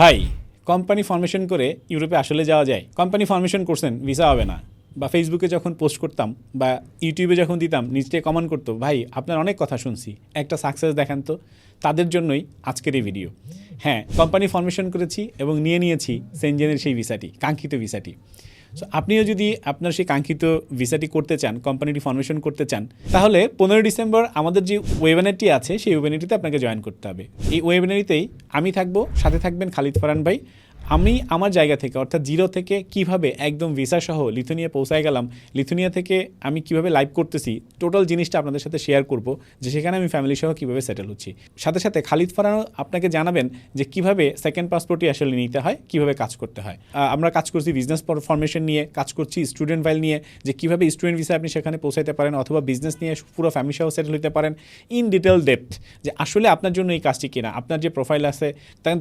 ভাই company formation করে ইউরোপে আসলে যাওয়া যায়। কোম্পানি ফর্মেশন করছেন ভিসা হবে না। বা ফেসবুকে যখন পোস্ট করতাম বা ইউটিউবে যখন দিতাম নিচে কমেন্ট করতো, ভাই, আপনার অনেক কথা শুনছি। একটা সাকসেস দেখান তো। তাদের জন্যই আজকের এই ভিডিও হ্যাঁ কোম্পানি ফর্মেশন করেছি এবং নিয়ে নিয়েছি সেনজেনের সেই ভিসাটি কাঙ্ক্ষিত ভিসাটি আপনিও যদি আপনার সেই কাঙ্ক্ষিত ভিসাটি করতে চান, কোম্পানিটি ফর্মেশন করতে চান, তাহলে পনেরোই ডিসেম্বর আমাদের যে ওয়েবিনারটি আছে, সেই ওয়েবিনারটিতে আপনাকে জয়েন করতে হবে। এই ওয়েবিনারিতেই আমি থাকব, সাথে থাকবেন খালিদ ফারান ভাই। আমি আমার জায়গা থেকে, অর্থাৎ জিরো থেকে কীভাবে একদম ভিসা সহ লিথুনিয়া পৌঁছায় গেলাম লিথুনিয়া থেকে আমি কীভাবে লাইভ করতেছি টোটাল জিনিসটা আপনাদের সাথে শেয়ার করব, যে সেখানে আমি ফ্যামিলি সহ কীভাবে সেটেল হচ্ছি। সাথে সাথে খালিদ ফারানও আপনাকে জানাবেন যে কীভাবে সেকেন্ড পাসপোর্টটি আসলে নিতে হয়, কীভাবে কাজ করতে হয়। আমরা কাজ করছি বিজনেস ফরমেশন নিয়ে, কাজ করছি স্টুডেন্ট ফাইল নিয়ে, যে কীভাবে স্টুডেন্ট ভিসা আপনি সেখানে পৌঁছাতে পারেন, অথবা বিজনেস নিয়ে পুরো ফ্যামিলি সহ সেটেল হতে পারেন ইন ডিটেল ডেপথ যে আসলে আপনার জন্য এই কাজটি কিনা, আপনার যে প্রোফাইল আছে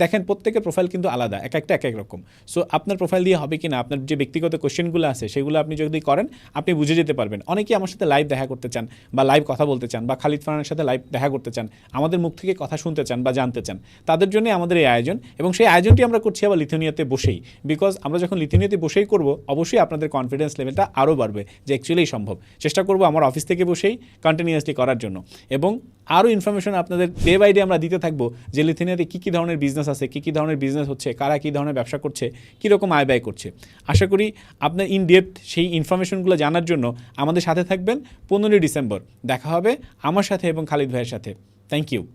দেখেন প্রত্যেকের প্রোফাইল কিন্তু আলাদা, এক এক একটা এক এক রকম। সো আপনার প্রোফাইল দিয়ে হবে কিনা, আপনার যে ব্যক্তিগত কোশ্চেনগুলো আছে, সেগুলো আপনি যদি করেন, আপনি বুঝে যেতে পারবেন। অনেকেই আমার সাথে লাইভ দেখা করতে চান বা লাইভ কথা বলতে চান বা খালিদ ফারানের সাথে লাইভ দেখা করতে চান, আমাদের মুখ থেকে কথা শুনতে চান বা জানতে চান, তাদের জন্য আমাদের এই আয়োজন এবং সেই আয়োজনটি আমরা করছি আবার লিথুনিয়াতে বসেই। বিকজ আমরা যখন লিথুনিয়াতে বসেই করব, অবশ্যই আপনাদের কনফিডেন্স লেভেলটা আরও বাড়বে যে অ্যাকচুয়ালি সম্ভব। চেষ্টা করব আমার অফিস থেকে বসেই কন্টিনিউয়াসলি করার জন্য। এবং আরও ইনফরমেশন আপনাদের ডে বাই ডে আমরা দিতে থাকব যে লিথুনিয়াতে কী কী ধরনের বিজনেস আছে, কী কী ধরনের বিজনেস হচ্ছে, কারা কী ধরনের ব্যবসা করছে, কীরকম আয় ব্যয় করছে। আশা করি আপনার ইন ডেপথ সেই ইনফরমেশনগুলো জানার জন্য আমাদের সাথে থাকবেন পনেরোই ডিসেম্বর। দেখা হবে আমার সাথে এবং খালিদ ভাইয়ের সাথে। Thank you